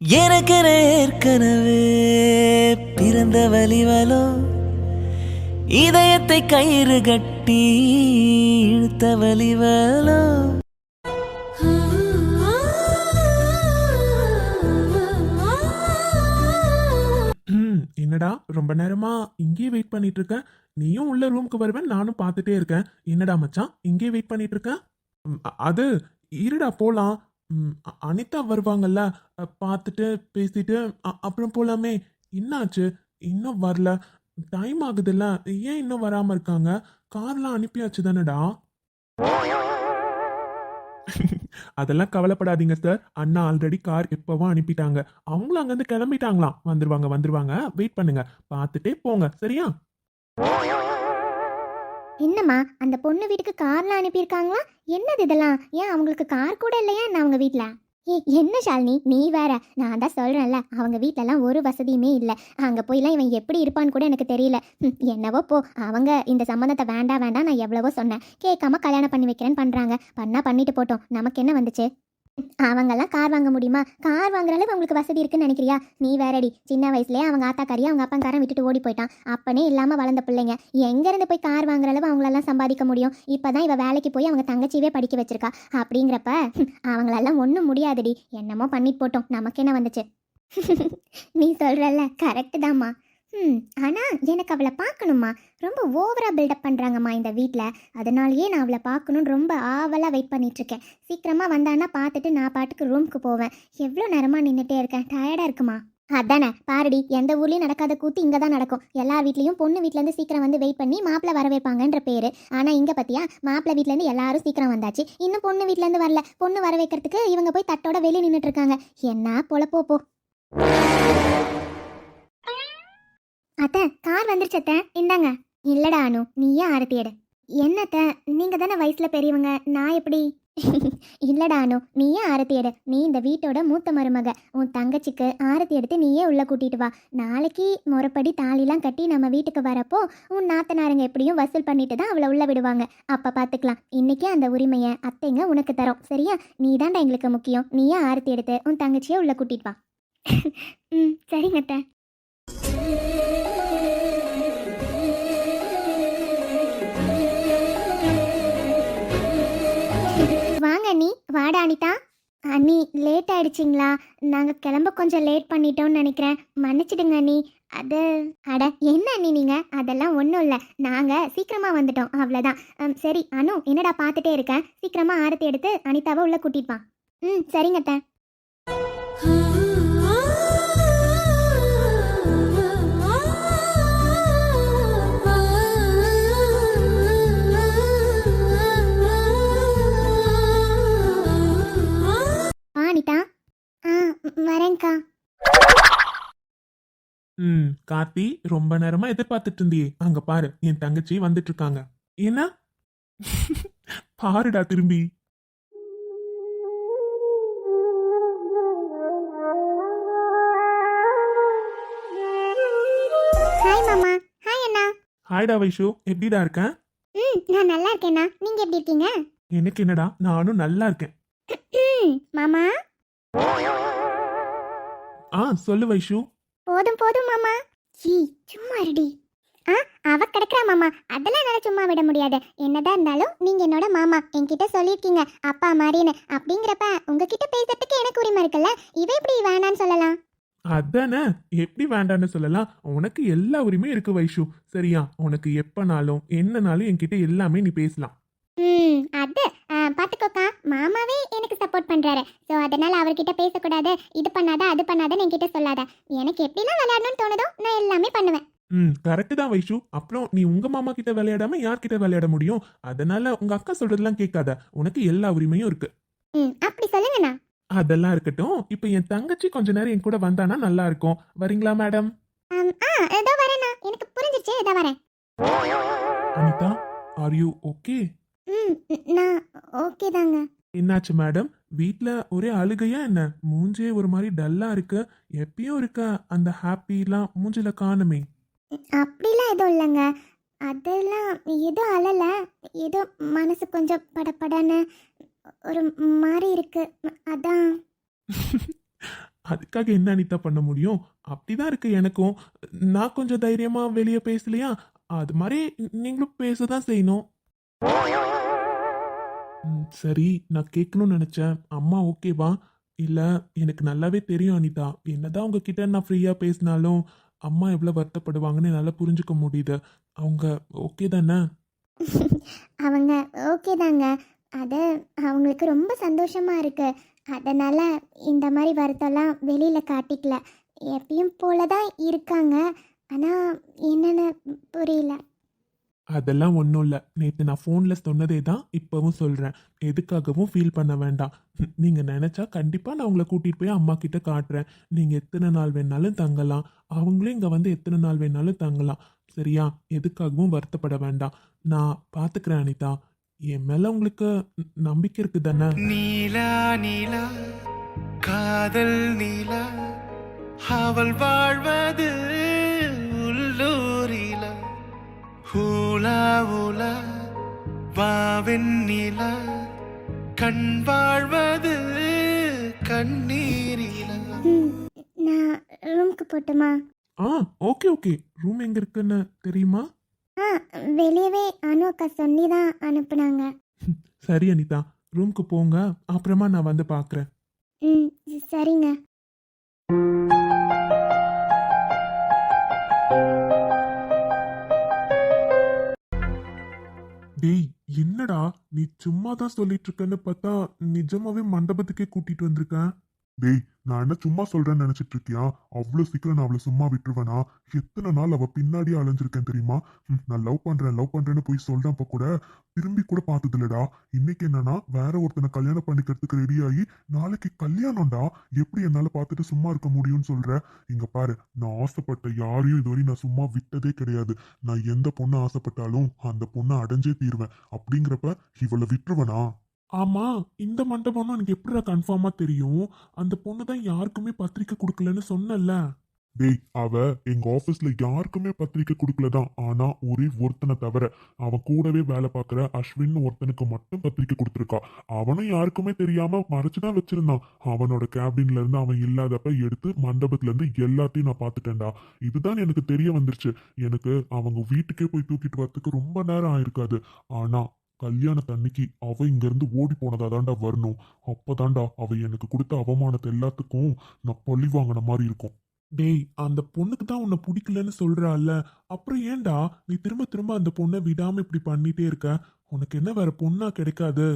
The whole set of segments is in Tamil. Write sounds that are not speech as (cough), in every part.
எனக்கு ஏற்கனவே பிறந்த வலிவலோ இதயத்தை கயிறு கட்டி இழுத்த வலிவலோ ம், என்னடா ரொம்ப நேரமா இங்கேயே வெயிட் பண்ணிட்டு இருக்கேன் நீயும் உள்ள ரூமுக்கு வருவேன் நானும் பார்த்துட்டே இருக்கேன். என்னடா மச்சான் இங்கேயே வெயிட் பண்ணிட்டு இருக்கேன் அது இருடா போலாம். ம், அ- அனிதா வருவாங்கல்ல அ, பார்த்துட்டு பேசிட்டு அ- அப்புறம் போலாமே. என்னாச்சு? இன்னும் வரல. டைம் ஆகுதுல்ல. ஏன் இன்னும் வராம இருக்காங்க? கார்லாம் அனுப்பியாச்சு தானடா? அதெல்லாம் கவலைப்படாதீங்க சார் அண்ணா ஆல்ரெடி கார் எப்பவும் அனுப்பிட்டாங்க. அவங்களும் அங்கேருந்து கிளம்பிட்டாங்களாம். வந்துருவாங்க வந்துருவாங்க. வெயிட் பண்ணுங்க. பார்த்துட்டே போங்க. சரியா? என்னம்மா அந்த பொண்ணு வீட்டுக்கு கார்ல அனுப்பியிருக்காங்களா? என்னது இதெல்லாம்? ஏன் அவங்களுக்கு கார் கூட இல்லையா என்ன அவங்க வீட்டில் ஏ என்ன ஷாலினி நீ வேற. நான் தான் சொல்கிறேன்ல அவங்க வீட்டிலலாம் ஒரு வசதியுமே இல்லை. அங்கே போய்லாம் இவன் எப்படி இருப்பான்னு கூட எனக்கு தெரியல. என்னவோ போ. அவங்க இந்த சம்மந்தத்தை வேண்டாம் வேண்டாம் நான் எவ்வளவோ சொன்னேன். கேட்காம கல்யாணம் பண்ணி வைக்கிறேன்னு பண்ணுறாங்க பண்ணா பண்ணிட்டு போட்டோம். நமக்கு என்ன வந்துச்சு? அவங்கெல்லாம் கார் வாங்க முடியுமா? கார் வாங்குற அளவு அவங்களுக்கு வசதி இருக்குன்னு நினைக்கிறியா? நீ வேறடி. சின்ன வயசுலயே அவங்க ஆத்தாக்காரியா அவங்க அப்பங்காரன் விட்டுட்டு ஓடி போயிட்டான். அப்பனே இல்லாம வளர்ந்த பிள்ளைங்க. எங்கேருந்து போய் கார் வாங்குற அளவு அவங்களெல்லாம் சம்பாதிக்க முடியும்? இப்பதான் இவ வேலைக்கு போய் அவங்க தங்கச்சியவே படிக்க வச்சிருக்கா. அப்படிங்கிறப்ப அவங்களெல்லாம் ஒன்றும் முடியாதுடி. என்னமோ பண்ணிட்டு போட்டோம். நமக்கு என்ன வந்துச்சு? (laughs) நீ சொல்றல்ல கரெக்டு தாம்மா. ம் ஆனால் எனக்கு அவளை பார்க்கணுமா ரொம்ப ஓவராக பில்டப் பண்ணுறாங்கம்மா இந்த வீட்டில் அதனாலயே நான் அவளை பார்க்கணும்னு ரொம்ப ஆவலாக வெயிட் பண்ணிகிட்ருக்கேன் சீக்கிரமாக வந்தான்னா பார்த்துட்டு நான் பாட்டுக்கு ரூமுக்கு போவேன். எவ்வளோ நேரமாக நின்றுட்டே இருக்கேன். டயர்டாக இருக்குமா? அதானே பாருடி எந்த ஊர்லேயும் நடக்காத கூத்து இங்கே தான் நடக்கும். எல்லா வீட்லேயும் பொண்ணு வீட்டிலேருந்து சீக்கிரம் வந்து வெயிட் பண்ணி மாப்பிள்ளை வரவேற்பாங்கன்ற பேர். ஆனால் இங்கே பார்த்தியா மாப்பிள்ளை வீட்டிலேருந்து எல்லாரும் சீக்கிரம் வந்தாச்சு. இன்னும் பொண்ணு வீட்டிலேருந்து வரல. பொண்ணு வர வைக்கிறதுக்கு இவங்க போய் தட்டோட வெளியே நின்னுட்டு இருக்காங்க. என்ன பொழப்போ போ. அத்தை கார் வந்துருச்சத்த இந்தாங்க. இல்லடா அனு நீயே ஆரத்தி எடு. என்னத்த நீங்க தானே வயசுல பெரியவங்க நான் எப்படி? (laughs) இல்லடா அனு நீயே ஆரத்தி எடு. நீ இந்த வீட்டோட மூத்த மருமக. உன் தங்கச்சிக்கு ஆரத்தி எடுத்து நீயே உள்ள கூட்டிட்டு வா. நாளைக்கு முறைப்படி தாலிலாம் கட்டி நம்ம வீட்டுக்கு வரப்போ உன் நாத்தனாருங்க எப்படியும் வசூல் பண்ணிட்டு தான் அவளை உள்ள விடுவாங்க. அப்ப பாத்துக்கலாம். இன்னைக்கே அந்த உரிமையை அத்தைங்க உனக்கு தரோம். சரியா? நீ தான்டா எங்களுக்கு முக்கியம். நீயே ஆரத்தி எடுத்து உன் தங்கச்சியை உள்ள கூட்டிட்டு வா. (laughs) ம் சரிங்க அத்தை. வாங்க அண்ணி வாடா அனிதா. அண்ணி லேட் ஆயிடுச்சிங்களா? நாங்கள் கிளம்ப கொஞ்சம் லேட் பண்ணிட்டோம்னு நினைக்கிறேன். மன்னிச்சிடுங்க அண்ணி. அது அட என்ன அண்ணி நீங்கள் அதெல்லாம் ஒன்றும் இல்லை. நாங்கள் சீக்கிரமாக வந்துட்டோம். அவ்வளோதான் சரி அனு என்னடா பார்த்துட்டே இருக்கேன் சீக்கிரமாக ஆரத்தி எடுத்து அனிதாவை உள்ளே கூட்டிட்டு வா. ம் சரிங்க தான் அனிதா ஆ வரேன்க்கா. ம் கார்த்தி ரொம்ப நேரமா எதிர்பார்த்துட்டு இருந்தியே அங்க பாரு என் தங்கச்சி வந்துட்டு இருக்காங்க என்ன? பாருடா திரும்பி. ஹாய் மாமா. ஹாய் அண்ணா. ஹாய்டா வைஷு எப்படிடா இருக்கேன் ம் நான் நல்லா இருக்கேண்ணா நீங்கள் எப்படி இருக்கீங்க? எனக்கு என்னடா நானும் நல்லா இருக்கேன். மாமா. ஆ சொல்லு வைஷு. போதும் போதும் மாமா. ஈ சும்மா இருடி. ஆ அவ கிடக்குறா மாமா. அதெல்லாம் என்னால சும்மா விட முடியாது. என்னதான் இருந்தாலும் நீங்க என்னோட மாமா. என்கிட்ட சொல்லியிருக்கீங்க அப்பா மாதிரின்னு அப்படிங்கிறப்ப உங்ககிட்ட பேசுறதுக்கு எனக்கு உரிமை இருக்குல்ல? இவ எப்படி வேணான்னு சொல்லலாம்? அதானே? எப்படி வேண்டான்னு சொல்லலாம்? உனக்கு எல்லா உரிமையும் இருக்கு வைஷு. சரியா? உனக்கு எப்பனாலும் என்னனாலும் என்கிட்ட எல்லாமே நீ பேசலாம். ம் அது ஆ, பாத்துக்கோக்கா மாமாவே எனக்கு பண்றாரு ஸோ அதனால அவர்கிட்ட பேசக்கூடாது. இது பண்ணாத அது பண்ணாதன்னு என்கிட்ட சொல்லாத. எனக்கு எப்படிலாம் விளையாடணும்னு தோணுதோ நான் எல்லாமே பண்ணுவேன். ம் கரெக்டு தான் வைஷு. அப்புறம் நீ உங்க மாமா கிட்ட விளையாடாம யார்கிட்ட விளையாட முடியும்? அதனால உங்க அக்கா சொல்றதெல்லாம் கேட்காத. உனக்கு எல்லா உரிமையும் இருக்கு. ம் அப்படி சொல்லுங்கண்ணா அதெல்லாம் இருக்கட்டும். இப்போ என் தங்கச்சி கொஞ்ச நேரம் என் கூட வந்தானா நல்லா இருக்கும். வரீங்களா மேடம் ஆ இதோ வரேண்ணா எனக்கு புரிஞ்சிருச்சு. இதோ வரேன். அனிதா ஆர் யூ ஓகே ம் ம், நான் ஓகே தாங்க. என்னாச்சு மேடம் வீட்ல ஒரே அழுகையா என்ன? மூஞ்சே ஒரு மாதிரி டல்லா இருக்கு. எப்பயும் இருக்க அந்த ஹாப்பிலாம் மூஞ்சில காணுமே. அப்படிலாம் எதுவும் இல்லைங்க. அதெல்லாம் எதுவும் அழலை. ஏதோ மனசு கொஞ்சம் படபடன்னு ஒரு மாதிரி இருக்கு. அதான். (laughs) அதுக்காக என்ன அனிதா பண்ண முடியும்? அப்படிதான் இருக்கு எனக்கும். நான் கொஞ்சம் தைரியமா வெளியே பேசலையா? அது மாதிரி நீங்களும் பேச தான் செய்யணும். சரி நான் கேட்கணும்னு நினைச்சேன். அம்மா ஓகேவா இல்லை எனக்கு நல்லாவே தெரியும் அனிதா. என்னதான் உங்ககிட்ட நான் ஃப்ரீயாக பேசினாலும் அம்மா எவ்வளோ வருத்தப்படுவாங்கன்னு என்னால் புரிஞ்சுக்க முடியுது. அவங்க ஓகே தானே? (laughs) அவங்க ஓகே தாங்க. அது அவங்களுக்கு ரொம்ப சந்தோஷமாக இருக்கு. அதனால் இந்த மாதிரி வருத்தம்லாம் வெளியில் காட்டிக்கல. எப்பயும் போல தான் இருக்காங்க. ஆனால் என்னன்னு புரியல. அதெல்லாம் ஒன்றும் இல்லை. நேற்று நான் ஃபோனில் சொன்னதே தான் இப்போவும் சொல்கிறேன் எதுக்காகவும் ஃபீல் பண்ண வேண்டாம். நீங்கள் நினச்சா கண்டிப்பாக நான் உங்களை கூட்டிகிட்டு போய் அம்மா கிட்ட காட்டுறேன். நீங்கள் எத்தனை நாள் வேணாலும் தங்கலாம். அவங்களும் இங்கே வந்து எத்தனை நாள் வேணாலும் தங்கலாம். சரியா? எதுக்காகவும் வருத்தப்பட வேண்டாம். நான் பார்த்துக்கிறேன் அனிதா. என் மேலே உங்களுக்கு நம்பிக்கை இருக்குது தானே? நீலா நீலா காதல் நீலா. அவள் வாழ்வது ஹூலா ஊலா வாவின் நீலா கண் வாழ்வது கண்ணீரிலா. நான் ரூமுக்கு போட்டுமா? ஆ ஓகே ஓகே. ரூம் எங்கே இருக்குன்னு தெரியுமா? ஆ வெளியவே அனு அக்கா சொல்லி தான் அனுப்புனாங்க. (laughs) சரி அனிதா. ரூம்க்கு போங்க. அப்புறமா நான் வந்து பார்க்குறேன் ம் சரிங்க. டேய் என்னடா? நீ சும்மா தான் சொல்லிட்டு இருக்கன்னு பார்த்தா நிஜமாவே மண்டபத்துக்கே கூட்டிட்டு வந்திருக்கேன். டேய் நான் என்ன சும்மா சொல்றேன்னு நினைச்சிட்டு இருக்கியா? அவ்வளவு சீக்கிரம் நான் அவளை சும்மா விட்டுருவேனா? எத்தனை நாள் அவ பின்னாடியே அலைஞ்சிருக்கேன் தெரியுமா? நான் லவ் பண்றேன் லவ் பண்றேன்னு போய் சொல்றப்ப கூட திரும்பி கூட பார்த்தது இல்லடா இன்னைக்கு என்னன்னா வேற ஒருத்தனை கல்யாணம் பண்ணிக்கிறதுக்கு ரெடி ஆகி நாளைக்கு கல்யாணம்டா. எப்படி என்னால பார்த்துட்டு சும்மா இருக்க முடியும்னு சொல்ற? இங்க பாரு நான் ஆசைப்பட்ட யாரையும் இதுவரை நான் சும்மா விட்டதே கிடையாது. நான் எந்த பொண்ணு ஆசைப்பட்டாலும் அந்த பொண்ணை அடைஞ்சே தீருவேன். அப்படிங்கிறப்ப இவளை விட்டுருவனா? ஆமா இந்த மண்டபம்னா எனக்கு எப்படிடா கன்ஃபார்மா தெரியும்? அந்த பொண்ணு தான் யாருக்குமே பத்திரிக்கை கொடுக்கலன்னு சொன்னல டேய் அவ எங்க ஆபீஸ்ல யாருக்குமே பத்திரிக்கை கொடுக்கலதான் ஆனா ஒரே ஒருத்தனை தவிர அவன் கூடவே வேலை பார்க்குற அஸ்வின் ஒருத்தனுக்கு மட்டும் பத்திரிக்கை கொடுத்துருக்கா. அவனும் யாருக்குமே தெரியாம மறைச்சுதான் வச்சிருந்தான். அவனோட கேபின்ல இருந்து அவன் இல்லாதப்ப எடுத்து மண்டபத்துல இருந்து எல்லாத்தையும் நான் பார்த்துட்டேன்டா. இதுதான் எனக்கு தெரிய வந்துருச்சு. எனக்கு அவங்க வீட்டுக்கே போய் தூக்கிட்டு வரத்துக்கு ரொம்ப நேரம் ஆயிருக்காது. ஆனா கல்யாணத்தன்னைக்கு அவ இங்கிருந்து ஓடி போனதா தாண்டா வரணும். அப்பதாண்டா அவ எனக்கு கொடுத்த அவமானத்தை எல்லாத்துக்கும் நான் பழி வாங்கின மாதிரி இருக்கும். டேய் அந்த பொண்ணுக்கு தான் உன்னை பிடிக்கலன்னு சொல்றாள்ல. அப்புறம் ஏன்டா நீ திரும்ப திரும்ப அந்த பொண்ணை விடாம இப்படி பண்ணிட்டே இருக்க? உனக்கு என்ன வேற பொண்ணா கிடைக்காது?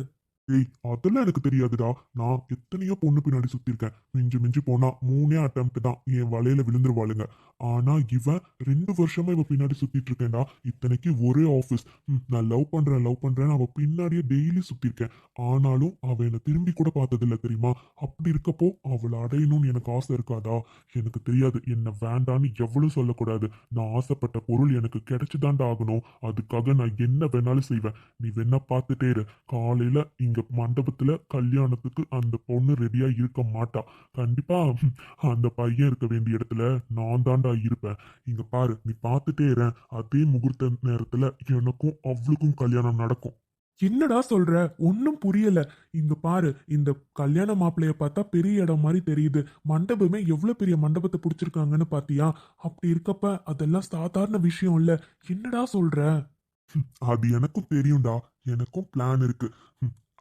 ஏய் அதெல்லாம் எனக்கு தெரியாதுடா. நான் எத்தனையோ பொண்ணு பின்னாடி சுத்திருக்கேன். மிஞ்சு மிஞ்சு போனா மூணே அட்டம் தான். என் வலையில விழுந்துருவாளுங்க. ஆனா இவன் ரெண்டு வருஷமா இவன் பின்னாடி சுத்திட்டு இருக்கேன்டா இத்தனைக்கு ஒரே ஆஃபீஸ் நான் லவ் பண்றேன் லவ் பண்றேன்னு அவ பின்னாடியே டெய்லி சுத்திருக்கேன். ஆனாலும் அவ என்னை திரும்பி கூட பார்த்ததில்ல தெரியுமா? அப்படி இருக்கப்போ அவளை அடையணும்னு எனக்கு ஆசை இருக்காதா? எனக்கு தெரியாது. என்ன வேண்டான்னு எவ்வளவு சொல்லக்கூடாது. நான் ஆசைப்பட்ட பொருள் எனக்கு கிடைச்சுதான்டா ஆகணும். அதுக்காக நான் என்ன வேணாலும் செய்வேன். நீ வேணா பார்த்துட்டே இரு. காலையில இங்க மண்டபத்துல கல்யாணத்துக்கு அந்த பொண்ணு ரெடியா இருக்க மாட்டா. கண்டிப்பா அந்த பையன் இருக்க வேண்டிய இடத்துல நான் தான்டா இருப்பேன். இங்க பாரு நீ பார்த்துட்டே இரு. அதே முகூர்த்த நேரத்துல எனக்கும் அவளுக்கும் கல்யாணம் நடக்கும். என்னடா சொல்ற? ஒன்னும் புரியல. இங்க பாரு இந்த கல்யாண மாப்பிள்ளைய பார்த்தா பெரிய இடம் மாதிரி தெரியுது. மண்டபமே எவ்வளவு பெரிய மண்டபத்தை பிடிச்சிருக்காங்கன்னு பாத்தியா? அப்படி இருக்கப்ப அதெல்லாம் சாதாரண விஷயம் இல்ல. என்னடா சொல்ற? அது எனக்கும் தெரியும்டா. எனக்கும் பிளான் இருக்கு.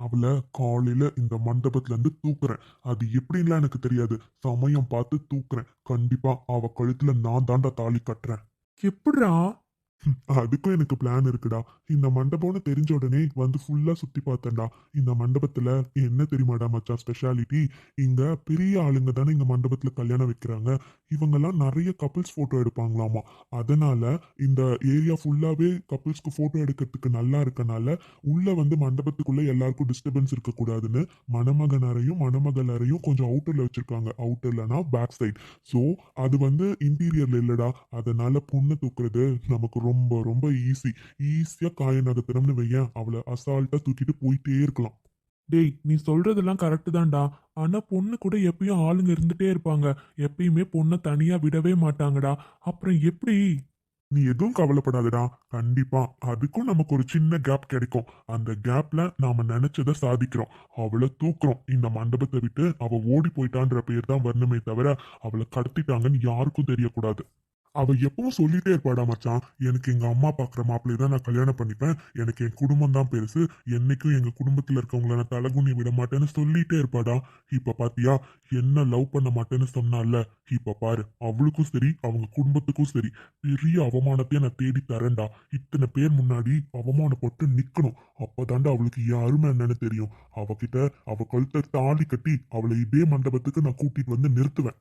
அவளை காலையில இந்த மண்டபத்துல இருந்து தூக்குறேன். அது எப்படின்லாம் எனக்கு தெரியாது. சமயம் பார்த்து தூக்குறேன். கண்டிப்பா அவ கழுத்துல நான் தாண்டா தாலி கட்டுறேன். எப்படிடா? ஹம், அதுக்கும் எனக்கு பிளான் இருக்குடா. இந்த மண்டபம்னு தெரிஞ்ச உடனே வந்து ஃபுல்லா சுத்தி பார்த்தேன்டா. இந்த மண்டபத்துல என்ன தெரியுமாடா மச்சான் ஸ்பெஷாலிட்டி இங்க பெரிய ஆளுங்க தானே இந்த மண்டபத்துல கல்யாணம் வைக்கிறாங்க. இவங்கெல்லாம் நிறைய கப்பிள்ஸ் ஃபோட்டோ எடுப்பாங்களாமா. அதனால இந்த ஏரியா ஃபுல்லாவே கப்பிள்ஸ்க்கு ஃபோட்டோ எடுக்கிறதுக்கு நல்லா இருக்கனால உள்ள வந்து மண்டபத்துக்குள்ள எல்லாருக்கும் டிஸ்டர்பன்ஸ் இருக்கக்கூடாதுன்னு மணமகனரையும் மணமகளரையும் கொஞ்சம் அவுட்டர்ல வச்சிருக்காங்க. அவுட்டர்லனா பேக் சைட் ஸோ அது வந்து இன்டீரியர்ல இல்லடா. அதனால புண்ணு தூக்குறது நமக்கு ரொம்ப ரொம்ப ஈஸி ஈஸியா காய நகர்த்தணும்னு வையேன். அவளை அசால்ட்டா தூக்கிட்டு போயிட்டே இருக்கலாம். டேய் நீ சொல்றதெல்லாம் கரெக்டு தான்டா. ஆனா பொண்ணு கூட எப்பயும் ஆளுங்க இருந்துட்டே இருப்பாங்க. எப்பயுமே பொண்ணை தனியா விடவே மாட்டாங்கடா. அப்புறம் எப்படி? நீ எதுவும் கவலைப்படாதடா. கண்டிப்பா அதுக்கும் நமக்கு ஒரு சின்ன கேப் கிடைக்கும். அந்த கேப்ல நாம நினைச்சதை சாதிக்கிறோம். அவளை தூக்குறோம். இந்த மண்டபத்தை விட்டு அவ ஓடி போயிட்டான்ற பேர் தான் வரணுமே தவிர அவளை கடத்திட்டாங்கன்னு யாருக்கும் தெரியக்கூடாது. அவ எப்பவும் சொல்லிட்டே இருப்பாடா மச்சான். எனக்கு எங்க அம்மா பாக்குற மாப்பிள்ளை தான் நான் கல்யாணம் பண்ணிப்பேன். எனக்கு என் குடும்பம் தான் பெருசு. என்னைக்கும் எங்க குடும்பத்துல இருக்கவங்கள நான் தலகுனி விட மாட்டேன்னு சொல்லிட்டே இருப்பாடா. இப்ப பாத்தியா? என்ன லவ் பண்ண மாட்டேன்னு சொன்னால இப்ப பாரு அவளுக்கும் சரி அவங்க குடும்பத்துக்கும் சரி பெரிய அவமானத்தையே நான் தேடி தரேன்டா. இத்தனை பேர் முன்னாடி அவமானப்பட்டு நிக்கணும். அப்பதாண்டா அவளுக்கு என் அருமை என்னன்னு தெரியும். அவகிட்ட அவ கழுத்தை தாலி கட்டி அவளை இதே மண்டபத்துக்கு நான் கூட்டிட்டு வந்து நிறுத்துவேன்.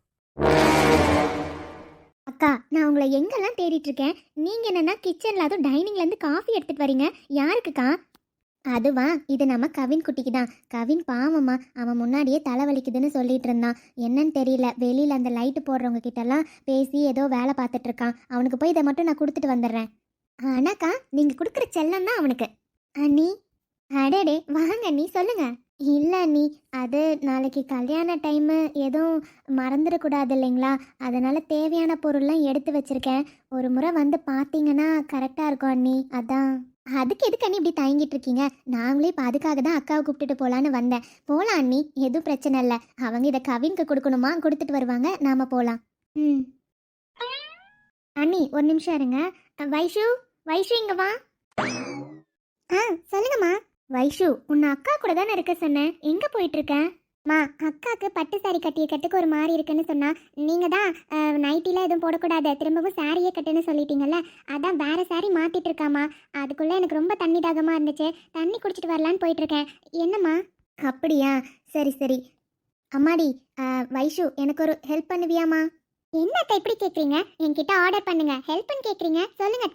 அக்கா நான் உங்களை எங்கெல்லாம் தேடிட்டு இருக்கேன்? நீங்க என்னன்னா கிச்சன்ல அதுவும் டைனிங்ல இருந்து காஃபி எடுத்துட்டு வரீங்க. யாருக்குக்கா? அதுவா? இது நம்ம கவின் குட்டிக்கு தான். கவின் பாவம்மா அவன் முன்னாடியே தலைவலிக்குதுன்னு சொல்லிட்டு இருந்தான். என்னன்னு தெரியல. வெளியில அந்த லைட்டு போடுறவங்க கிட்டலாம் பேசி ஏதோ வேலை பார்த்துட்டு இருக்கான். அவனுக்கு போய் இதை மட்டும் நான் கொடுத்துட்டு வந்துடுறேன். ஆனாக்கா நீங்க கொடுக்குற செல்லம் தான் அவனுக்கு. அண்ணி அடடே வாங்க நீ சொல்லுங்க. இல்லை அண்ணி அது நாளைக்கு கல்யாண டைமு எதுவும் மறந்துடக்கூடாது இல்லைங்களா? அதனால் தேவையான பொருள்லாம் எடுத்து வச்சிருக்கேன். ஒரு முறை வந்து பார்த்தீங்கன்னா கரெக்டாக இருக்கும் அண்ணி. அதான். அதுக்கு எதுக்கு அண்ணி இப்படி தயங்கிட்டு இருக்கீங்க? நாங்களே இப்போ அதுக்காக தான் அக்காவை கூப்பிட்டுட்டு போகலான்னு வந்தேன். போகலாம் அண்ணி எதுவும் பிரச்சனை இல்லை. அவங்க இதை கவின்க்கு கொடுக்கணுமா? கொடுத்துட்டு வருவாங்க. நாம் போகலாம் ம். அண்ணி ஒரு நிமிஷம் இருங்க. வைஷு வைஷு இங்க வா. ஆ சொல்லுங்கம்மா. வைஷு உன்னை அக்கா கூட தானே இருக்க சொன்னேன். எங்கே போயிட்டு இருக்க மா அக்காக்கு பட்டு சாரி கட்டிய கட்டுக்கு ஒரு மாதிரி இருக்குன்னு சொன்னா நீங்க தான் நைட்டில எதுவும் போடக்கூடாது. திரும்பவும் சாரியே கட்டுன்னு சொல்லிட்டீங்கல்ல? அதான் வேற சாரி மாத்திட்டு இருக்காமா அதுக்குள்ள எனக்கு ரொம்ப தண்ணி தாகமா இருந்துச்சு. தண்ணி குடிச்சிட்டு வரலான்னு போயிட்டு இருக்கேன் என்னம்மா? அப்படியா? சரி சரி. அம்மாடி வைஷு எனக்கு ஒரு ஹெல்ப் பண்ணுவியாமா என்னத்த இப்படி கேக்குறீங்க? என்கிட்ட ஆர்டர் பண்ணுங்க. ஹெல்ப்னு கேக்குறீங்க? சொல்லுங்க.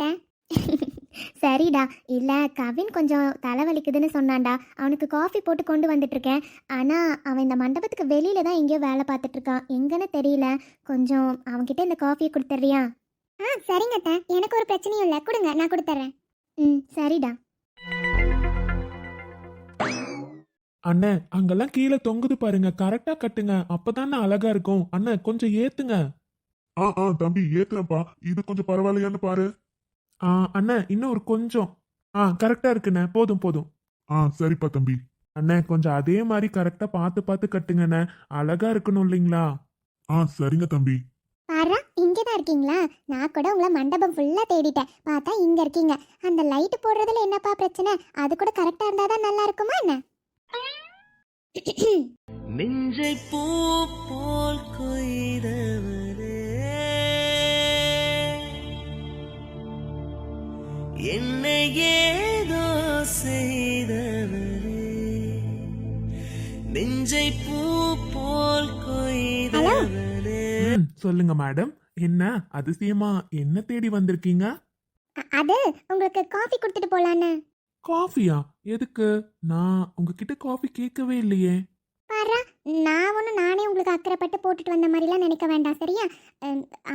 சரிடா. இல்ல கவின் கொஞ்சம் தலைவலிக்குதுன்னு சொன்னான்டா. அவனுக்கு காஃபி போட்டு கொண்டு வந்துட்டு இருக்கேன் ஆனா அவன் இந்த மண்டபத்துக்கு வெளியில தான் எங்கேயோ வேலை பார்த்துட்டு இருக்கான் எங்கன்னு தெரியல. கொஞ்சம் அவன்கிட்ட இந்த காஃபியை கொடுத்துறியா ஆ சரிங்க எனக்கு ஒரு பிரச்சனையும் இல்லை. கொடுங்க நான் கொடுத்துட்றேன். ம் சரிடா. அண்ணே அங்கெல்லாம் கீழே தொங்குது பாருங்க. கரெக்டா கட்டுங்க. அப்பதானே அழகா இருக்கும். அண்ணே கொஞ்சம் ஏத்துங்க. ஆ ஆ தம்பி ஏத்துறப்பா இது கொஞ்சம் பரவாயில்லையான்னு பாரு. ஆ அண்ணே இன்னும் ஒரு கொஞ்சம். ஆ கரெக்டா இருக்குண்ணே. போதும் போதும். ஆ சரிப்பா தம்பி. அண்ணே கொஞ்சம் அதே மாதிரி கரெக்டா பார்த்து பார்த்து கட்டுங்கண்ணே. அழகா இருக்கணும் இல்லைங்களா? ஆ சரிங்க தம்பி. பாரா இங்கே தான் இருக்கீங்களா? நான் கூட உங்களை மண்டபம் ஃபுல்லாக தேடிட்டேன். பார்த்தா இங்கே இருக்கீங்க. அந்த லைட் போடுறதுல என்னப்பா பிரச்சனை? அது கூட கரெக்டாக இருந்தால் தான் நல்லா இருக்குமா என்ன? நெஞ்சை பூ போல் கொய்தவரே. என்னை ஏதோ செய்தவரே. நெஞ்சை பூ போல் கொய்தவரே. சொல்லுங்க மேடம். என்ன அதிசயமா? என்ன தேடி வந்திருக்கீங்க? அது உங்களுக்கு காஃபி கொடுத்துட்டு போலான்னு. காஃபியா? எதுக்கு? நான் உங்ககிட்ட காஃபி கேட்கவே இல்லையே. பாரா நான் ஒன்றும் நானே உங்களுக்கு அக்கறைப்பட்டு போட்டுட்டு வந்த மாதிரிலாம் நினைக்க வேண்டாம் சரியா?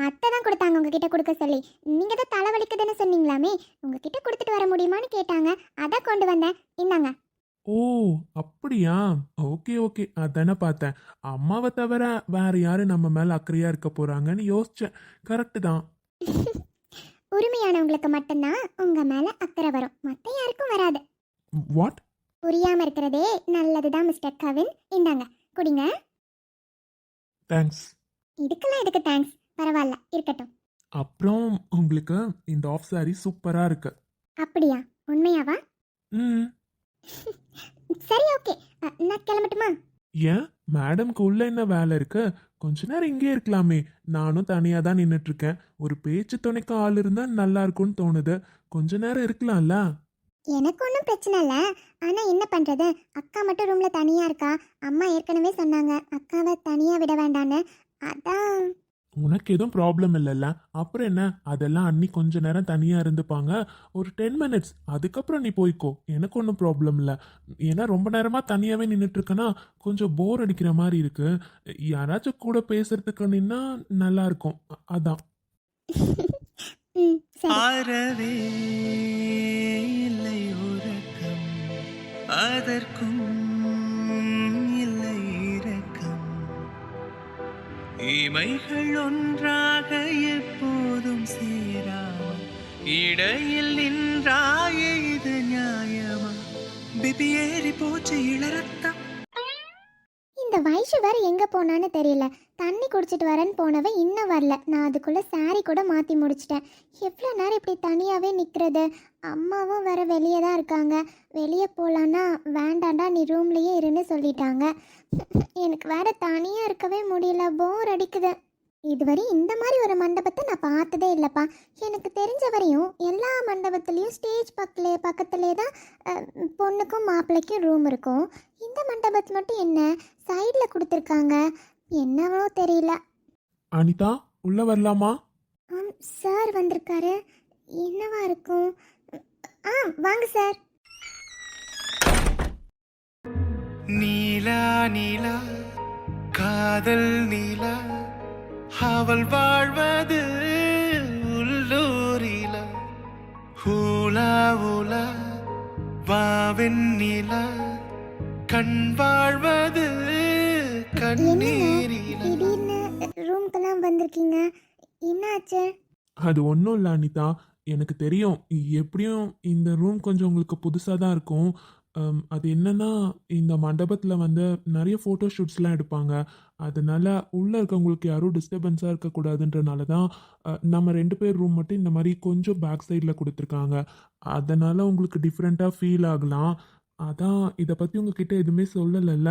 அத்தை தான் கொடுத்தாங்க உங்ககிட்ட கொடுக்க சொல்லி. நீங்கள் தான் தலைவலிக்குதுன்னு சொன்னீங்களாமே? உங்ககிட்ட கொடுத்துட்டு வர முடியுமான்னு கேட்டாங்க. அதான் கொண்டு வந்தேன். இந்தாங்க. ஓ அப்படியா? Okay okay. அதானே பார்த்தேன். அம்மாவை தவிர வேற யாரு நம்ம மேல அக்கறையா இருக்க போறாங்கன்னு யோசிச்சேன். கரெக்டு தான். (laughs) உரிமையானவங்களுக்கு மட்டும்தான் உங்கள் மேலே அக்கறை வரும். மற்ற யாருக்கும் வராது. வாட் புரியாம இருக்கிறதே நல்லதுதான் மிஸ்டர் கவின். இந்தாங்க. குடிங்க. தேங்க்ஸ் இதுக்கெல்லாம் எதுக்கு தேங்க்ஸ் பரவாயில்ல இருக்கட்டும். அப்புறம் உங்களுக்கு இந்த ஆஃப் சாரி சூப்பரா இருக்கு. அப்படியா? உண்மையாவா? ம். (laughs) சரி ஓகே நான் கிளம்பட்டுமா? ஏன்? மேடம்க்கு உள்ள என்ன வேலை இருக்கு? கொஞ்ச நேரம் இங்கே இருக்கலாமே. நானும் தனியா தான் நின்னுட்டு இருக்கேன். ஒரு பேச்சு துணைக்கு ஆள் இருந்தா நல்லா இருக்கும்னு தோணுது. கொஞ்ச நேரம் இருக்கலாம்ல? எனக்கு ஒன்றும் பிரச்சனை இல்லை. ஆனால் என்ன பண்ணுறது அக்கா மட்டும் ரூமில் தனியாக இருக்கா? அம்மா ஏற்கனவே சொன்னாங்க. அக்காவை தனியாக விட வேண்டான்னு. அதான். உனக்கு எதுவும் ப்ராப்ளம் இல்லைல்ல? அப்புறம் என்ன? அதெல்லாம் அன்னி கொஞ்ச நேரம் தனியா இருந்துப்பாங்க. ஒரு டென் மினிட்ஸ் அதுக்கப்புறம் நீ போய்க்கோ. எனக்கு ஒன்றும் ப்ராப்ளம் இல்லை. ஏன்னா ரொம்ப நேரமா தனியாவே நின்றுட்டு இருக்கேன்னா கொஞ்சம் போர் அடிக்கிற மாதிரி இருக்கு. யாராச்சும் கூட பேசுறதுக்கு நின்னா நல்லா இருக்கும். அ- அதான். (laughs) ஆறவே இல்லை உறக்கம். அதற்கும் இல்லை இரக்கம். இமைகள் ஒன்றாக எப்போதும் சேரா. இடையில் நின்றாய இது நியாயமா? பிபி ஏறி போச்சு இளரத்தம். இந்த வைஷு வேற எங்க போனான்னு தெரியல. தண்ணி குடிச்சிட்டு வரேன்னு போனவன் இன்னும் வரல. நான் அதுக்குள்ள சாரி கூட மாத்தி முடிச்சிட்டேன். எவ்வளோ நேரம் இப்படி தனியாவே நிக்கிறது? அம்மாவும் வேற வெளியே தான் இருக்காங்க. வெளியே போலான்னா வேண்டாண்டா நீ ரூம்லயே இருன்னு சொல்லிட்டாங்க. எனக்கு வேற தனியா இருக்கவே முடியல. போர் அடிக்குது. இதுவரை இந்த மாதிரி ஒரு மண்டபத்தை நான் பார்த்ததே இல்லைப்பா. எனக்கு தெரிஞ்ச வரையும் எல்லா மண்டபத்துலேயும் ஸ்டேஜ் பக்கத்துல பக்கத்துலேயே தான் பொண்ணுக்கும் மாப்பிள்ளைக்கும் ரூம் இருக்கும். இந்த மண்டபத்து மட்டும் என்ன? சைடில் கொடுத்துருக்காங்க. என்னவோ தெரியல. அனிதா உள்ள வரலாமா? ஆம் சார் வந்திருக்காரு. என்னவா இருக்கும்? ஆ வாங்க சார் நீலா நீலா காதல் நீலா. அவள் வாழ்வது உள்ளூரிலா. ஹூலா ஊலா வாவின் நீலா. கண் வாழ்வது கண்ணீரிலா. ரூம்க்கெல்லாம் வந்திருக்கீங்க. என்னாச்சு? அது ஒன்றும் இல்லை அனிதா. எனக்கு தெரியும். எப்படியும் இந்த ரூம் கொஞ்சம் உங்களுக்கு புதுசாக தான் இருக்கும். அது என்னன்னா இந்த மண்டபத்தில் வந்து நிறைய ஃபோட்டோ ஷூட்ஸ்லாம் எடுப்பாங்க. அதனால உள்ளே இருக்கவங்களுக்கு யாரும் டிஸ்டர்பன்ஸாக இருக்கக்கூடாதுன்றனால தான் நம்ம ரெண்டு பேர் ரூம் மட்டும் இந்த மாதிரி கொஞ்சம் பேக் சைடில் கொடுத்துருக்காங்க. அதனால உங்களுக்கு டிஃப்ரெண்ட்டாக ஃபீல் ஆகலாம். அதான் இதை பற்றி உங்ககிட்ட எதுவுமே சொல்லலைல்ல.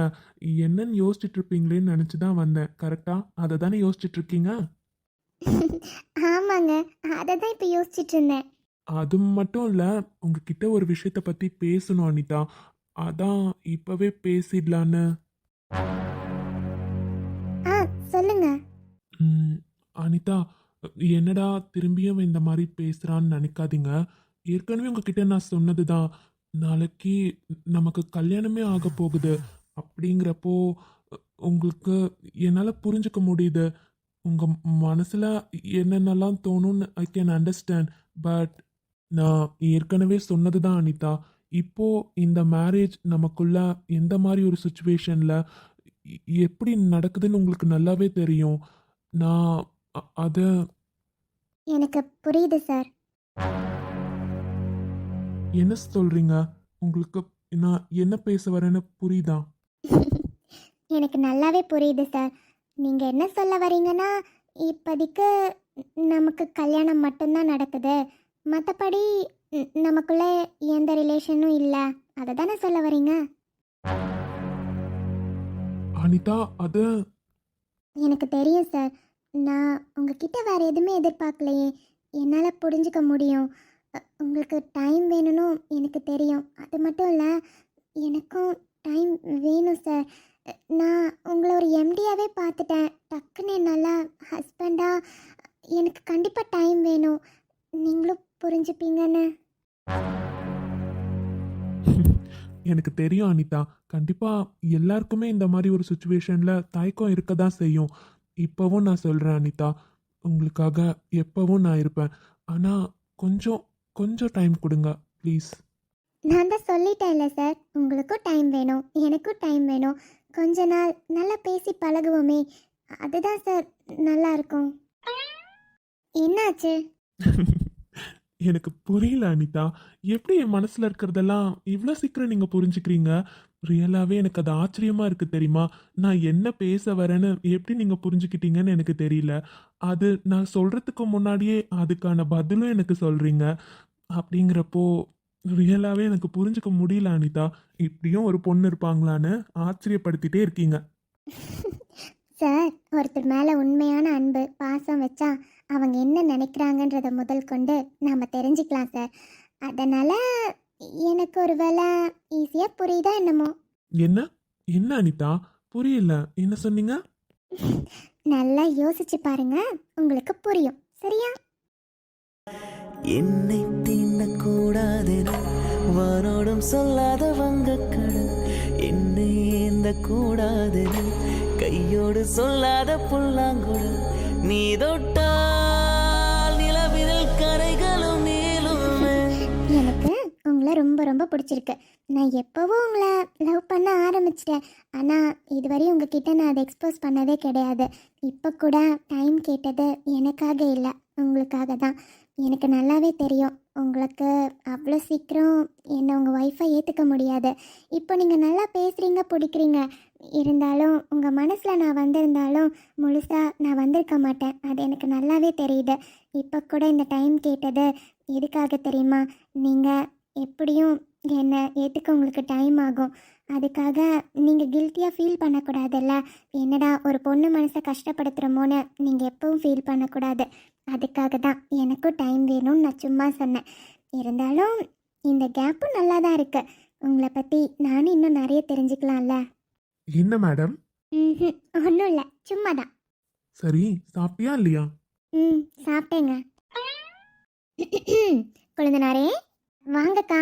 என்னன்னு யோசிச்சுட்டு இருப்பீங்களேன்னு நினச்சி தான் வந்தேன். கரெக்டாக அதை தானே யோசிச்சுட்டு இருக்கீங்க? (laughs) ஆமாங்க. அதை தான் இப்போ யோசிச்சுட்டு இருந்தேன். அது மட்டும் இல்லை உங்ககிட்ட ஒரு விஷயத்தை பற்றி பேசணும் அனிதா. அதான் இப்போவே பேசிடலான்னு. சொல்லுங்க. ம், அனிதா என்னடா திரும்பியும் இந்த மாதிரி பேசுகிறான்னு நினைக்காதீங்க. ஏற்கனவே உங்ககிட்ட நான் சொன்னது தான் நாளைக்கு நமக்கு கல்யாணமே ஆக போகுது. அப்படிங்கிறப்போ உங்களுக்கு என்னால் புரிஞ்சுக்க முடியுது. உங்கள் மனசில் என்னென்னலாம் தோணும்னு ஐ கேன் அண்டர்ஸ்டாண்ட் பட் நான் ஏற்கனவே சொன்னது தான் அனிதா. இப்போ இந்த மேரேஜ் நமக்குள்ள எந்த மாதிரி ஒரு சுச்சுவேஷனில் எப்படி நடக்குதுன்னு உங்களுக்கு நல்லாவே தெரியும். நான் அதை எனக்கு புரியுது சார். என்ன சொல்கிறீங்க உங்களுக்கு நான் என்ன பேச வரேன்னு புரியுதா? (laughs) எனக்கு நல்லாவே புரியுது சார். நீங்கள் என்ன சொல்ல வரீங்கன்னா இப்போதைக்கு நமக்கு கல்யாணம் மட்டும்தான் நடக்குது. மற்றபடி நமக்குள்ள எந்த ரிலேஷனும் இல்லை. அதை தானே சொல்ல வரீங்க? அனிதா அது எனக்கு தெரியும் சார் நான் உங்ககிட்ட வேறு எதுவுமே எதிர்பார்க்கலையே. என்னால் புரிஞ்சுக்க முடியும். அ, உங்களுக்கு டைம் வேணும்னு எனக்கு தெரியும். அது மட்டும் இல்லை எனக்கும் டைம் வேணும் சார் அ, நான் உங்களை ஒரு எம்டியாகவே பார்த்துட்டேன். டக்குன்னு என்னால் ஹஸ்பண்டாக எனக்கு கண்டிப்பாக டைம் வேணும். நீங்களும் புரிஞ்சுப்பீங்கன்னு. (laughs) எனக்கு தெரியும் அனிதா. கண்டிப்பாக எல்லாருக்குமே இந்த மாதிரி ஒரு சுச்சுவேஷனில் தயக்கம் இருக்க தான் செய்யும். இப்போவும் நான் சொல்கிறேன் அனிதா. உங்களுக்காக எப்போவும் நான் இருப்பேன். ஆனால் கொஞ்சம் கொஞ்சம் டைம் கொடுங்க ப்ளீஸ் நான் தான் சொல்லிட்டேன்ல சார் உங்களுக்கும் டைம் வேணும் எனக்கும் டைம் வேணும். கொஞ்ச நாள் நல்லா பேசி பழகுவோமே. அதுதான் சார் நல்லா இருக்கும். என்னாச்சு? (laughs) எனக்கு புரியல அனிதா. எப்படி என் மனசில் இருக்கிறதெல்லாம் இவ்வளோ சீக்கிரம் நீங்கள் புரிஞ்சுக்கிறீங்க? ரியலாகவே எனக்கு அது ஆச்சரியமாக இருக்குது தெரியுமா? நான் என்ன பேச வரேன்னு எப்படி நீங்கள் புரிஞ்சுக்கிட்டீங்கன்னு எனக்கு தெரியல. அது நான் சொல்கிறதுக்கு முன்னாடியே அதுக்கான பதிலும் எனக்கு சொல்கிறீங்க அப்படிங்கிறப்போ ரியலாகவே எனக்கு புரிஞ்சுக்க முடியல அனிதா. இப்படியும் ஒரு பொண்ணு இருப்பாங்களான்னு ஆச்சரியப்படுத்திட்டே இருக்கீங்க. சார் ஒருத்தர் மேலே உண்மையான அன்பு பாசம் வச்சா அவங்க என்ன நினைக்கிறாங்கன்றத முதல் கொண்டு நாம் தெரிஞ்சுக்கலாம் சார். அதனால் எனக்கு ஒரு வேளை ஈஸியாக புரியுதா என்னமோ? என்ன? என்ன அனிதா? புரியல. என்ன சொன்னீங்க? நல்லா யோசிச்சு பாருங்க. உங்களுக்கு புரியும். சரியா? என்னை தீண்டக்கூடாதென வானோடும் சொல்லாத வங்கக்கடல். என்னை ஏந்த கூடாதென கையோடு சொல்லாத புல்லாங்குழல். நீ தொட்டால் உங்களை ரொம்ப ரொம்ப பிடிச்சிருக்கு. நான் எப்போவும் உங்களை லவ் பண்ண ஆரம்பிச்சிட்டேன். ஆனால் இதுவரையும் உங்ககிட்ட நான் அதை எக்ஸ்போஸ் பண்ணதே கிடையாது. இப்போ கூட டைம் கேட்டது எனக்காக இல்லை உங்களுக்காக தான். எனக்கு நல்லாவே தெரியும். உங்களுக்கு அவ்வளோ சீக்கிரம் என்னை உங்கள் ஒய்ஃபை ஏற்றுக்க முடியாது. இப்போ நீங்கள் நல்லா பேசுகிறீங்க பிடிக்கிறீங்க. இருந்தாலும் உங்கள் மனசில் நான் வந்திருந்தாலும் முழுசாக நான் வந்திருக்க மாட்டேன். அது எனக்கு நல்லாவே தெரியுது. இப்போ கூட இந்த டைம் கேட்டது எதுக்காக தெரியுமா? நீங்கள் எப்படியும் என்னை ஏற்றுக்க உங்களுக்கு டைம் ஆகும். அதுக்காக நீங்கள் கில்ட்டியாக ஃபீல் பண்ணக்கூடாதுல்ல. என்னடா ஒரு பொண்ணு மனசை கஷ்டப்படுத்துகிறோமோன்னு நீங்கள் எப்பவும் ஃபீல் பண்ணக்கூடாது. அதுக்காக தான் எனக்கும் டைம் வேணும்னு நான் சும்மா சொன்னேன். இருந்தாலும் இந்த கேப்பும் நல்லா தான் இருக்கு. உங்களை பற்றி நானும் இன்னும் நிறைய தெரிஞ்சுக்கலாம்ல. என்ன மேடம் ம் ஒன்றும் இல்லை. சும்மா தான் சரி சாப்பிட்டியா இல்லையா? ம் சாப்பிட்டேங்க. குழந்தனாரே வாங்கக்கா.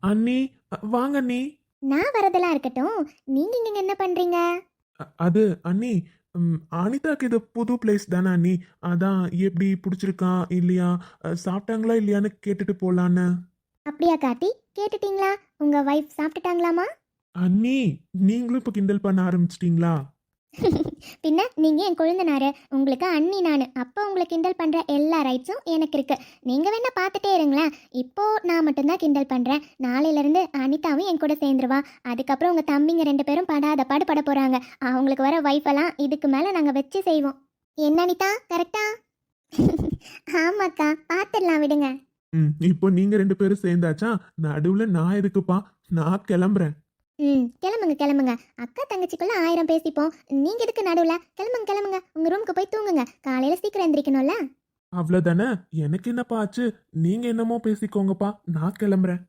அண்ணி வாங்க அண்ணி. நான் வரதெல்லாம் இருக்கட்டும். நீங்கள் இங்கே என்ன பண்ணுறீங்க அ- அது அண்ணி அனிதாக்கு இது புது பிளேஸ் தானே அண்ணி. அதான் எப்படி பிடிச்சிருக்கா இல்லையா? சாப்பிட்டாங்களா இல்லையான்னு கேட்டுட்டு போலான்னு. அப்படியா காட்டி கேட்டுட்டீங்களா? உங்கள் ஒய்ஃப் சாப்பிட்டுட்டாங்களாமா? அண்ணி நீங்களும் இப்போ கிண்டல் பண்ண ஆரம்பிச்சிட்டீங்களா? (laughs) பின்ன நீங்கள் என் கொழுந்தனாரு உங்களுக்கு அண்ணி நான். அப்போ உங்களை கிண்டல் பண்ணுற எல்லா ரைட்ஸும் எனக்கு இருக்கு. நீங்கள் வேணால் பார்த்துட்டே இருங்களேன். இப்போது நான் மட்டும்தான் கிண்டல் பண்ணுறேன் நாளையிலேருந்து அனிதாவும் என் கூட சேர்ந்துருவா. அதுக்கப்புறம் உங்கள் தம்பிங்க ரெண்டு பேரும் படாத பாடு பட போகிறாங்க அவங்களுக்கு வர ஒய்ஃபெல்லாம் இதுக்கு மேலே நாங்கள் வச்சு செய்வோம். என்ன அனிதா? கரெக்டா (laughs) ஆமாக்கா பார்த்துடலாம் விடுங்க. இப்போ நீங்கள் ரெண்டு பேரும் சேர்ந்தாச்சா? நடுவில் நான் எதுக்குப்பா? நான் கிளம்புறேன். ம் கிளம்புங்க கிளம்புங்க. அக்கா தங்கச்சிக்குள்ள ஆயிரம் பேசிப்போம். நீங்க எதுக்கு நடுவுல? கிளம்புங்க கிளம்புங்க. உங்க ரூமுக்கு போய் தூங்குங்க. காலையில சீக்கிரம் எந்திரிக்கணும்ல? அவ்வளோதானே எனக்கு என்னப்பா ஆச்சு? நீங்க என்னமோ பேசிக்கோங்கப்பா. நான் கிளம்புறேன்.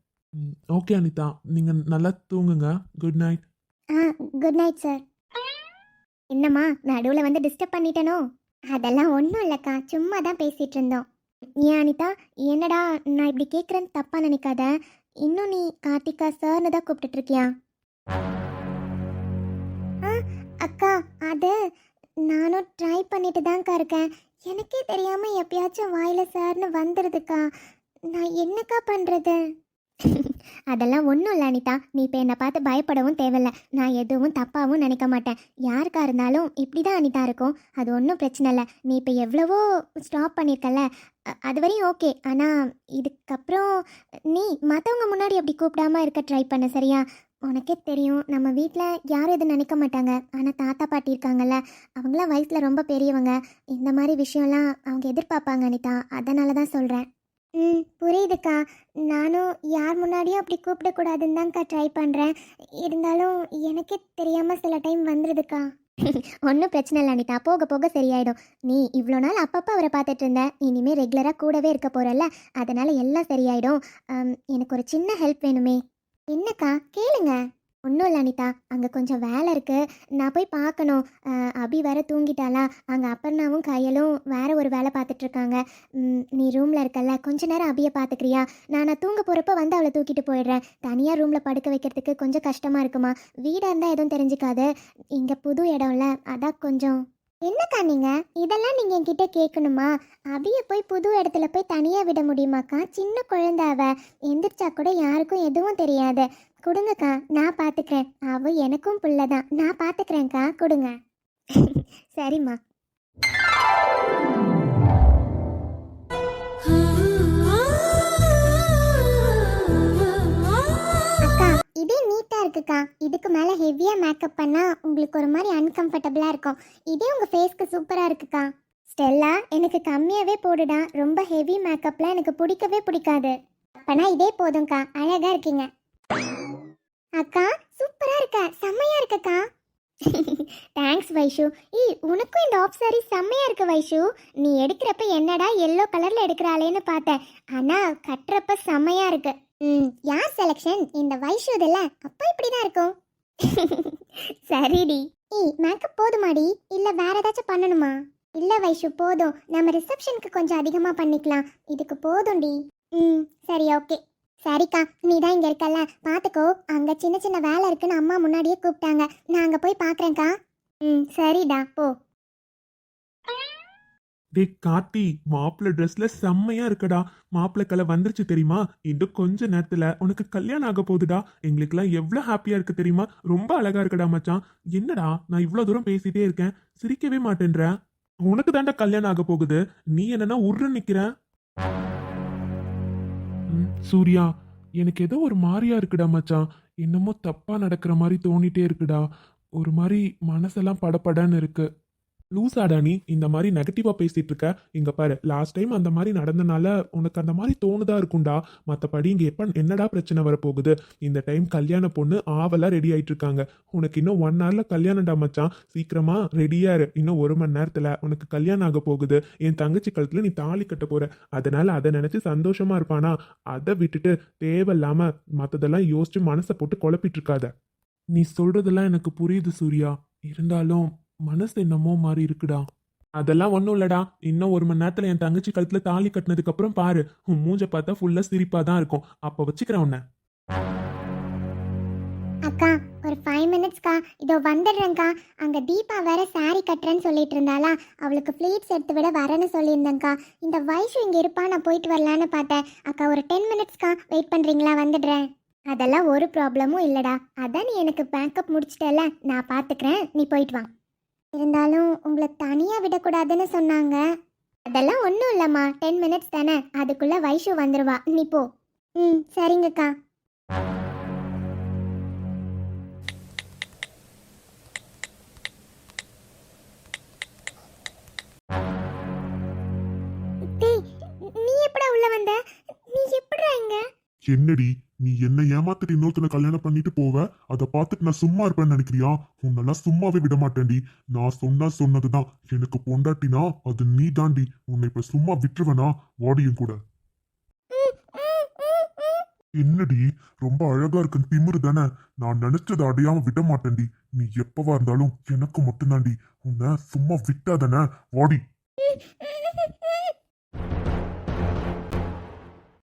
ஓகே அனிதா. நீங்க நல்லா தூங்குங்க. குட் நைட் ஆ குட் நைட் சார் என்னம்மா நடுவில் வந்து டிஸ்டர்ப் பண்ணிட்டேனோ? அதெல்லாம் ஒன்றும் இல்லைக்கா. சும்மா தான் பேசிகிட்டு இருந்தோம் ஏன் அனிதா? என்னடா நான் இப்படி கேட்குறேன்னு தப்பாக நினைக்காத. இன்னும் நீ கார்த்திகா சார்னு தான் கூப்பிட்டுட்டு இருக்கியா? அக்கா அது நானும் ட்ரை பண்ணிட்டு தான்க்கா இருக்கேன். எனக்கே தெரியாமல் எப்பயாச்சும் வாயில் சார்னு வந்துடுதுக்கா நான் என்னக்கா பண்ணுறது (laughs) அதெல்லாம் ஒன்றும் இல்லை அனிதா. நீ இப்போ என்னை பார்த்து பயப்படவும் தேவையில்ல. நான் எதுவும் தப்பாகவும் நினைக்க மாட்டேன். யாருக்கா இருந்தாலும் இப்படி தான் அனிதா இருக்கும். அது ஒன்றும் பிரச்சனை இல்லை. நீ இப்போ எவ்வளவோ ஸ்டாப் பண்ணியிருக்கல அது வரையும் ஓகே ஆனால் இதுக்கப்புறம் நீ மற்றவங்க முன்னாடி அப்படி கூப்பிடாம இருக்க ட்ரை பண்ண சரியா? உனக்கே தெரியும். நம்ம வீட்டில் யாரும் எதுவும் நினைக்க மாட்டாங்க. ஆனால் தாத்தா பாட்டி இருக்காங்கல்ல அவங்களாம் வயசில் ரொம்ப பெரியவங்க. இந்த மாதிரி விஷயம்லாம் அவங்க எதிர்பார்ப்பாங்க அனிதா. அதனால தான் சொல்கிறேன் ம் புரியுதுக்கா. நானும் யார் முன்னாடியும் அப்படி கூப்பிடக்கூடாதுன்னு தான்க்கா ட்ரை பண்ணுறேன் இருந்தாலும் எனக்கே தெரியாமல் சில டைம் வந்துடுதுக்கா ஒன்றும் பிரச்சனை இல்லை அனிதா. போக போக சரியாயிடும். நீ இவ்வளோ நாள் அப்பப்போ அவரை பார்த்துட்டு இருந்த. இனிமேல் ரெகுலராக கூடவே இருக்க போகிறல்ல அதனால் எல்லாம் சரியாயிடும். அம், எனக்கு ஒரு சின்ன ஹெல்ப் வேணுமே. என்னக்கா? கேளுங்க. ஒன்றும் இல்லை அனிதா. அங்கே கொஞ்சம் வேலை இருக்குது நான் போய் பார்க்கணும். அபி வேற தூங்கிட்டாளா? அங்கே அப்பர்ணாவும் கையலும் வேற ஒரு வேலை பார்த்துட்ருக்காங்க நீ ரூமில் இருக்கல்ல. கொஞ்ச நேரம் அபியை பார்த்துக்கிறியா? நான் நான் தூங்க போகிறப்ப வந்து அவளை தூக்கிட்டு போயிடுறேன். தனியாக ரூமில் படுக்க வைக்கிறதுக்கு கொஞ்சம் கஷ்டமாக இருக்குமா? வீடாக இருந்தால் எதுவும் தெரிஞ்சுக்காது. இங்கே புது இடம்ல. அதான் கொஞ்சம் என்னக்கா நீங்கள் இதெல்லாம் நீங்கள் என்கிட்ட கேட்கணுமா? அபியை போய் புது இடத்துல போய் தனியாக விட முடியுமாக்கா? சின்ன குழந்தை அவ எந்திரிச்சா கூட யாருக்கும் எதுவும் தெரியாது. கொடுங்கக்கா நான் பாத்துக்கிறேன். அவ எனக்கும் புள்ளதான். நான் பாத்துக்கிறேன்க்கா. கொடுங்க. (laughs) சரிம்மா. இருக்குக்கா இதுக்கு மேலே ஹெவியாக மேக்கப் பண்ணால் உங்களுக்கு ஒரு மாதிரி அன்கம்ஃபர்டபுளாக இருக்கும். இதே உங்கள் ஃபேஸ்க்கு சூப்பராக இருக்குக்கா. ஸ்டெல்லா எனக்கு கம்மியாகவே போடுடா. ரொம்ப ஹெவி மேக்கப்லாம் எனக்கு பிடிக்கவே பிடிக்காது. அப்பனா இதே போதும்க்கா. அழகாக இருக்கீங்க. அக்கா சூப்பராக இருக்க. செம்மையாக இருக்கக்கா. தேங்க்ஸ் வைஷு. ஏய் உனக்கும் இந்த ஆஃப் சாரி செம்மையாக இருக்கு வைஷு. நீ எடுக்கிறப்ப என்னடா எல்லோ கலரில் எடுக்கிறாளேன்னு பார்த்தேன். ஆனால் கட்டுறப்ப செம்மையாக இருக்கு. யார் செலெக்ஷன் இந்த வைஷு இதுல அப்போ இப்படி தான் இருக்கும்? (laughs) சரிடி. ஏய் மேக்கப் போதுமாடி? இல்ல வேற ஏதாச்சும் பண்ணணுமா? இல்ல வைஷு போதும். நம்ம ரிசப்ஷனுக்கு கொஞ்சம் அதிகமா பண்ணிக்கலாம். இதுக்கு போதும்டி. ம் சரி ஓகே சரிக்கா நீ தான் இங்க இருக்கல்ல. பாத்துக்கோ அங்க சின்ன சின்ன வேலை இருக்குன்னு அம்மா முன்னாடியே கூப்பிட்டாங்க. நான் அங்க போய் பாக்குறேன்க்கா. ம் சரிடா போ. டே கார்த்தி மாப்பிள்ளை ட்ரெஸ்ல செம்மையா இருக்குடா. மாப்பிள்ள கலை வந்துருச்சு தெரியுமா? இன்னும் கொஞ்ச நேரத்துல உனக்கு கல்யாணம் ஆக போகுதுடா. எங்களுக்குலாம் எவ்வளவு ஹாப்பியா இருக்கு தெரியுமா? ரொம்ப அழகா இருக்குடா மச்சான். என்னடா நான் இவ்வளவு தூரம் பேசிட்டே இருக்கேன். சிரிக்கவே மாட்டேன்ற. உனக்கு தாண்டா கல்யாணம் ஆக போகுது. நீ என்னன்னா உருன்னு நிக்கிற. சூர்யா எனக்கு ஏதோ ஒரு மாதிரியா இருக்குடா மச்சான். என்னமோ தப்பா நடக்கிற மாதிரி தோணிட்டே இருக்குடா. ஒரு மாதிரி மனசெல்லாம் படப்படன்னு இருக்கு. லூசாடா நீ இந்த மாதிரி நெகட்டிவாக பேசிட்டு இருக்க. இங்க பாரு லாஸ்ட் டைம் அந்த மாதிரி நடந்தனால உனக்கு அந்த மாதிரி தோணுதா இருக்கும்டா. மற்றபடி இங்க எப்ப என்னடா பிரச்சனை வரப்போகுது? இந்த டைம் கல்யாண பொண்ணு ஆவலா ரெடி ஆயிட்டு இருக்காங்க. உனக்கு இன்னும் ஒன் ஹவர்ல கல்யாணம்டா மச்சான். சீக்கிரமா ரெடியா இரு. இன்னும் ஒரு மணி நேரத்துல உனக்கு கல்யாணம் ஆக போகுது. என் தங்கச்சி கழுத்துல நீ தாலி கட்ட போற. அதனால அதை நினைச்சு சந்தோஷமா இருப்பானா? அதை விட்டுட்டு தேவையில்லாம மத்ததெல்லாம் யோசிச்சு மனசை போட்டு குழப்பிட்டு இருக்காத. நீ சொல்றதெல்லாம் எனக்கு புரியுது சூர்யா. இருந்தாலும் மனசு என்னமோ மாதிரி இருக்குடா. அதெல்லாம் ஒன்றும் இல்லடா. இன்னும் ஒரு மணி நேரத்தில் என் தங்கச்சி கழுத்தில் தாலி கட்டினதுக்கு அப்புறம் பாரு உன் மூஞ்ச பார்த்தா ஃபுல்லாக சிரிப்பாக தான் இருக்கும். அப்போ வச்சுக்கிறேன் உன்னை. அக்கா ஒரு ஃபைவ் மினிட்ஸ்க்கா இதோ வந்துடுறேங்க்கா அங்கே தீபா வேற சாரி கட்டுறேன்னு சொல்லிட்டு இருந்தாளா? அவளுக்கு ஃப்ளீட்ஸ் எடுத்து விட வரேன்னு சொல்லியிருந்தேங்க்கா இந்த வயசு இங்கே இருப்பா நான் போயிட்டு வரலான்னு பார்த்தேன். அக்கா ஒரு டென் மினிட்ஸ்க்கா வெயிட் பண்ணுறீங்களா வந்துடுறேன். அதெல்லாம் ஒரு ப்ராப்ளமும் இல்லைடா. அதான் நீ எனக்கு பேக்கப் முடிச்சிட்டல நான் பார்த்துக்கிறேன் நீ போயிட்டு வா. இருந்தாலும் உங்களை தனியாக விடக்கூடாதுன்னு சொன்னாங்க. அதெல்லாம் ஒன்றும் இல்லைம்மா. டென் மினிட்ஸ் தானே. அதுக்குள்ளே வைஷு வந்துடுவா நீ போ. ம் சரிங்கக்கா. என்னடி நீ என்ன ஏமாத்திட்டு இன்னொருத்தனை கல்யாணம் பண்ணிட்டு போவ? அதை பார்த்துட்டு நான் சும்மா இருப்பேன்னு நினைக்கிறியா? உன்னெல்லாம் சும்மாவே விட மாட்டேன்டி. நான் சொன்னா சொன்னதுதான். எனக்கு பொண்டாட்டினா அது நீ தாண்டி உன்னை இப்ப சும்மா விட்டுருவேனா? வாடியும் கூட. என்னடி ரொம்ப அழகா இருக்குன்னு திமிரு தானே? நான் நினைச்சதை அடையாம விட மாட்டேன்டி. நீ எப்பவா இருந்தாலும் எனக்கு மட்டும்தாண்டி உன்னை சும்மா விட்டாதானே? வாடி